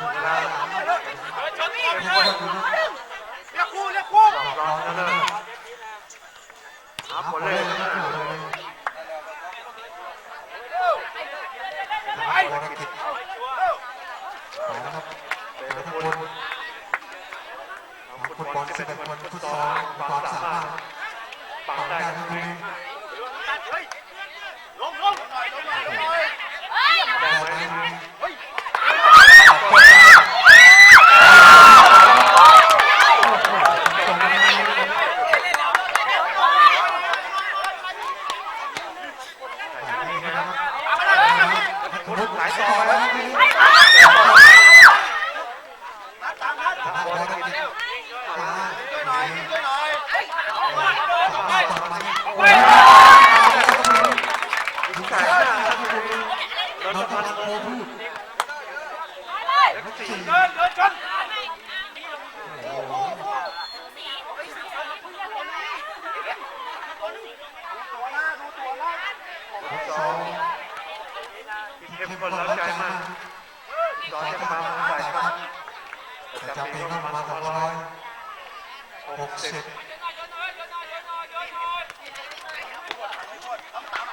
รองแล้วเลยเลาคนบอลสิบเอ็ดคนฟุตซอลควาสามารถได้ทั้ลงลงลงหน่ลงหน่ สายหน้าครับรถมันโค้งสี่สองเข้มข้นแล้วใจมากสอนจะมาใส่ครับจะเป็นก็เข้ามามาสองร้อยหกสิบ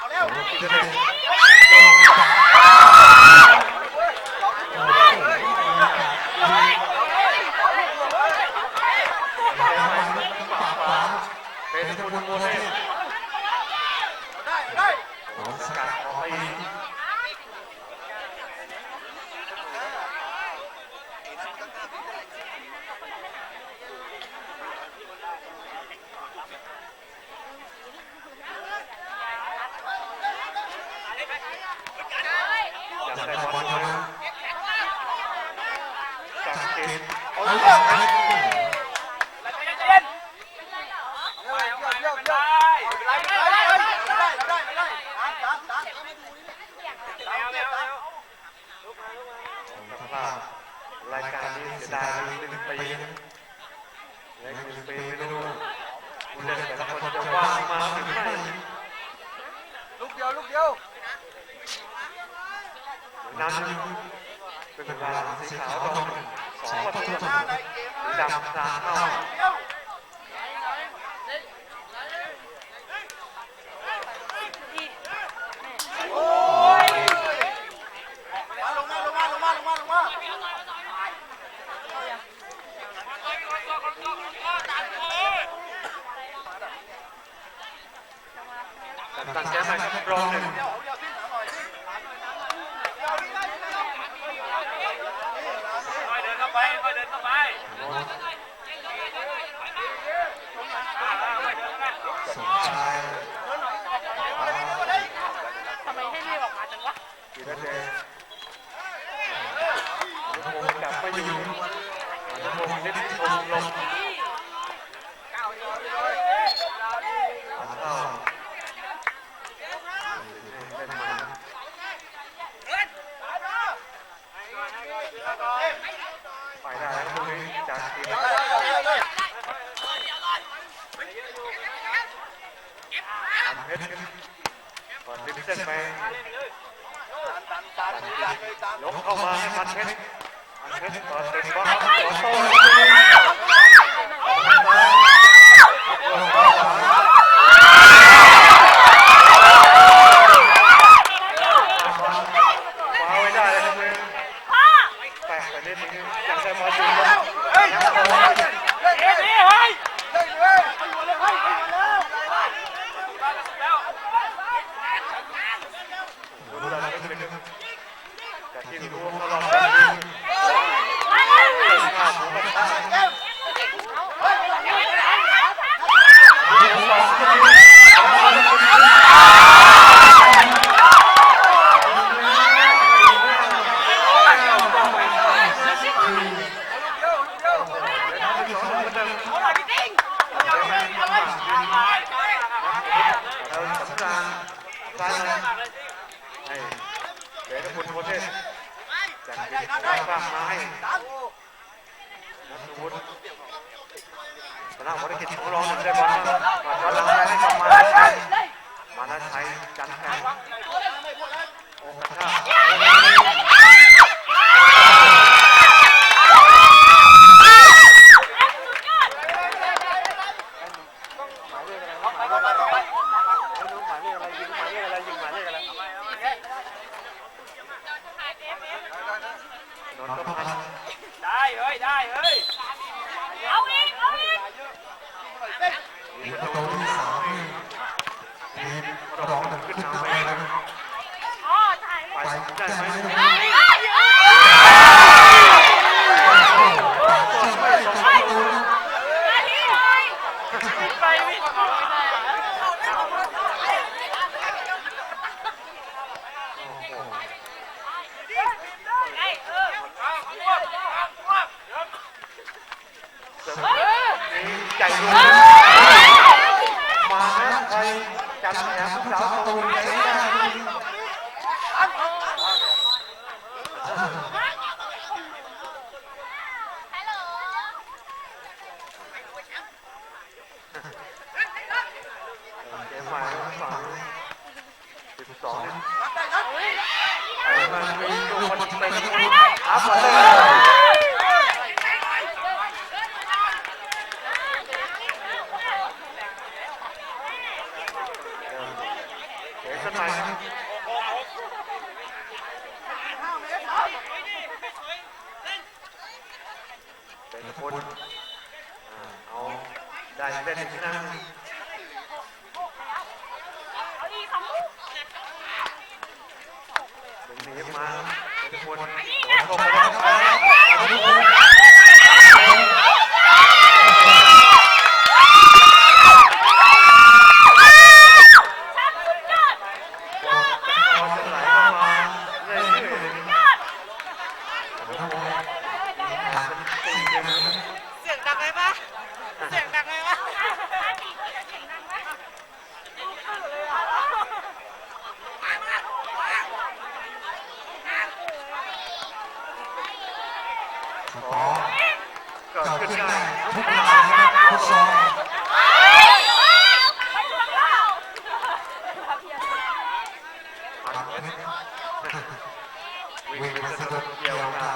บ จะ เป็นเตะทุกคนโมเดลโอ้สกัดออกไป อยาก จาก ได้ ได้ บบ อ อ ล ล เย เย อะ อะ จาก จาก เก เก ม ม โอ้ โอ้ ย ย สภาพรายการนี้เสียดายหนึ่งปีเหลืออีกหนึ่งปีไม่รู้ผู้เล่นแต่ละคนจะว่างมาหรือไม่ ลูกเดียวลูกเดียว น้ำ เป็นเวลาสีขาวตรงส ไปค่อยเดินเข้าไปสมชายทำไมให้รีบออกมาจังวะกีฬาเดงกลับไปอยู่วงเล่นชมลง อ้าว เล่นมาไปได้แล้วตรงนี้จากทีมเพชรก่อนริมเส้นไปยก เข้ามาให้พันเพชรพันเพชรก่อนเตะบอลขอโต้คว้าไว้ได้เลยนะเพื่อนแปลกไปนิดนึงอยากได้บอลจริงนะยังพอ เฮ้ยเฮ้ย รู้แล้วนิดนึงแต่ที่รู้ว่าเขาลองไปดูข้าวหมูกระทะ เราสำราญซ้ายมาให้เดชคุณโคเทสจากที่ได้ฝากมาให้นัทวุฒิชนะภารกิจของรองนำได้บอลมาก่อนย้อนหลังไปให้กลับมามานาชัยจันทร์แข่งโอ้กระชาก เข้าไปเข้าไป ไม่รู้หมายเลขอะไรยิงหมายเลขอะไรยิงหมายเลขอะไรนนท์ก็พัน ได้เฮ้ยได้เฮ้ย เอาอีก เอาอีก มีประตูที่สามนี่ ทีมรองขึ้นนำไปเลยนะครับอ๋อถ่ายไปเลยได้ไหม เฮ้ยเฮ้ยเฮ้ย ไม่สองประตูนะ มาที่เลย วิ่งไปวิ่งออกไม่ได้ ไอ้เออ เอาควบเอาควบเดี๋ยว นี่ใจรวมมานะใครจันแอบสาวตูนใจได้ ฮัลโหล เกมใหม่ฝั่งสิบสอง ได้นัด มันมีตัวคนเต็มอัพเลยเก๋สักหน่อยเป็นคนเอาได้เล่นที่นั่น เอาอีกสองลูก หนีมา เป็นคนโดนเข้าไปแล้วบอลจะไหลเข้ามาเรื่อยๆ นะครับผมสี่เกมนะครับ เสียงดังไหมปะเสียงดังไหมปะ สกอร์ เกิด เก่า ขึ้น ขึ้น ได้ ได้ทุกรายนะครับทุกซอง ไปถึงแล้ว ปัดเพชร วิ่วิ่งงไปไปสะสะดุดุดดเกี่ยววขาขา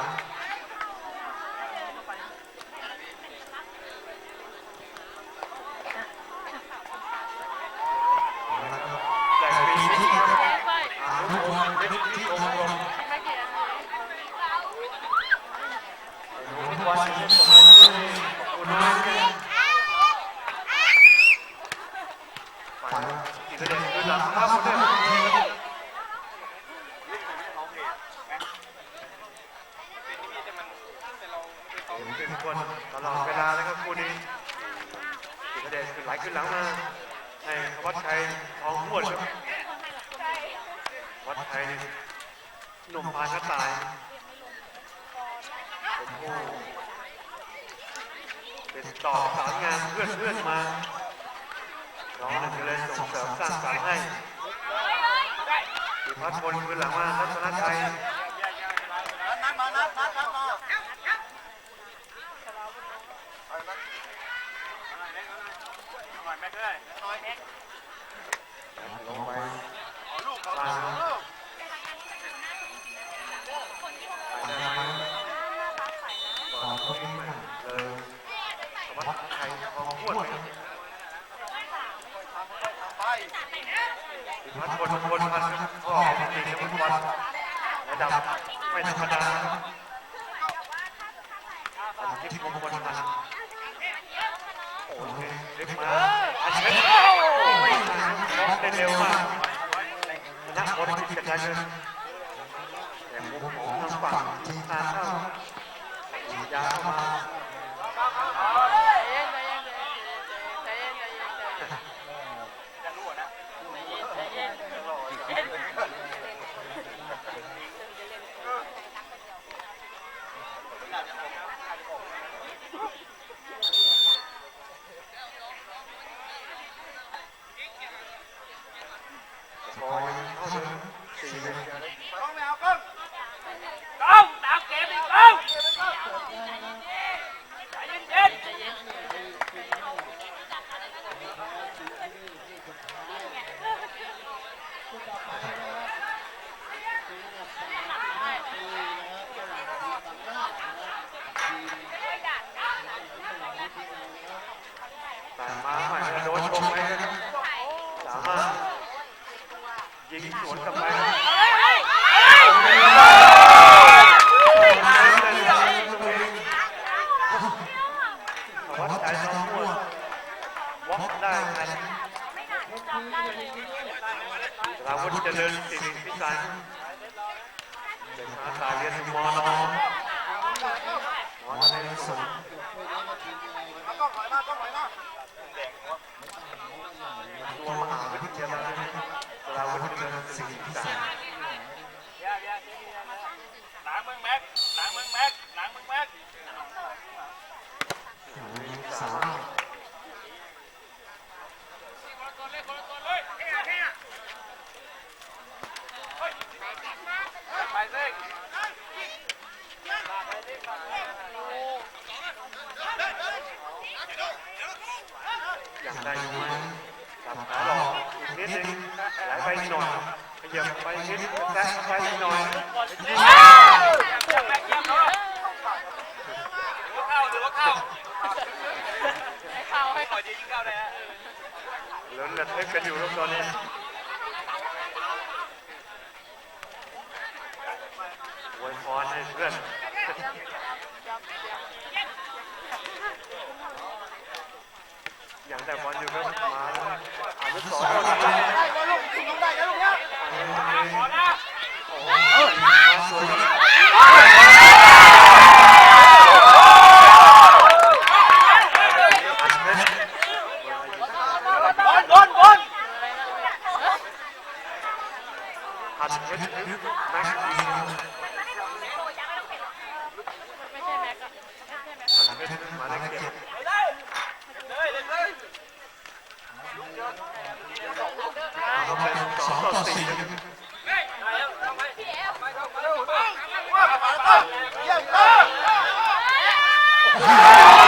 แต่ปีนี้นี้คนะรับครับอานุพงศ์ฤทธิองค์รวมไม่เกี่ยวทุกวันนี้ผมคุณน้อยเนี่ยฝันอีกเรื่องคือหลังครับคนเนี่ยเคนตลอดเวลาเลยครับคู่นี้อีกระเด็นคือไหลขึ้นหลังมาให้วัดชัยทองม้วนครับวัดชัยนี่หนุ่มพานกระต่ายเป็นผู้เป็นต่อสารงานเพื่อนเพื่อนมาน้องนั่นก็เลยส่งเสริมสร้างสรรค์ให้พิพัฒน์พลคืนหลังมาทัศนชัย นัดมานัดนัดนัดมา หน่อยแม่เอ้ย ลงไปลูกเขามาลูกปัญญาต่อคนนี้มเลยวัดชัยทองม้วนไปพัน์พลพลพันธ์ครับพ่อของทีมฟุตบอลระดับไม่ธรรมดาครับอันที่มคลพันโอ้โหเล็กมาอันเช็ดโอ้ยล็อกได้ เร็วมากชนะบอลที่กระจายเงินแต่มุมของทางฝั่งทีมงาเข้าฉีดยาวมา สลาวุฒิเจริญสิริพิสันเด็กมาสายเรียนมอนอนอนในสมก็ถอยมาก็ถอยมาตัวมหาวิทยาลัยสลาวุฒิเจริญสิริพิสันหลังมึงแม็กหลังมึงแม็กหลังมึงแม็ก เหลือเหลือให้เป็นอยู่ลูกตอนนี้อวยพรให้เพื่อนอย่างแต่บอลอยู่ก็มาอันที่สอ thân Balakit. Họ một lần 6 ต่อ4 Yeah.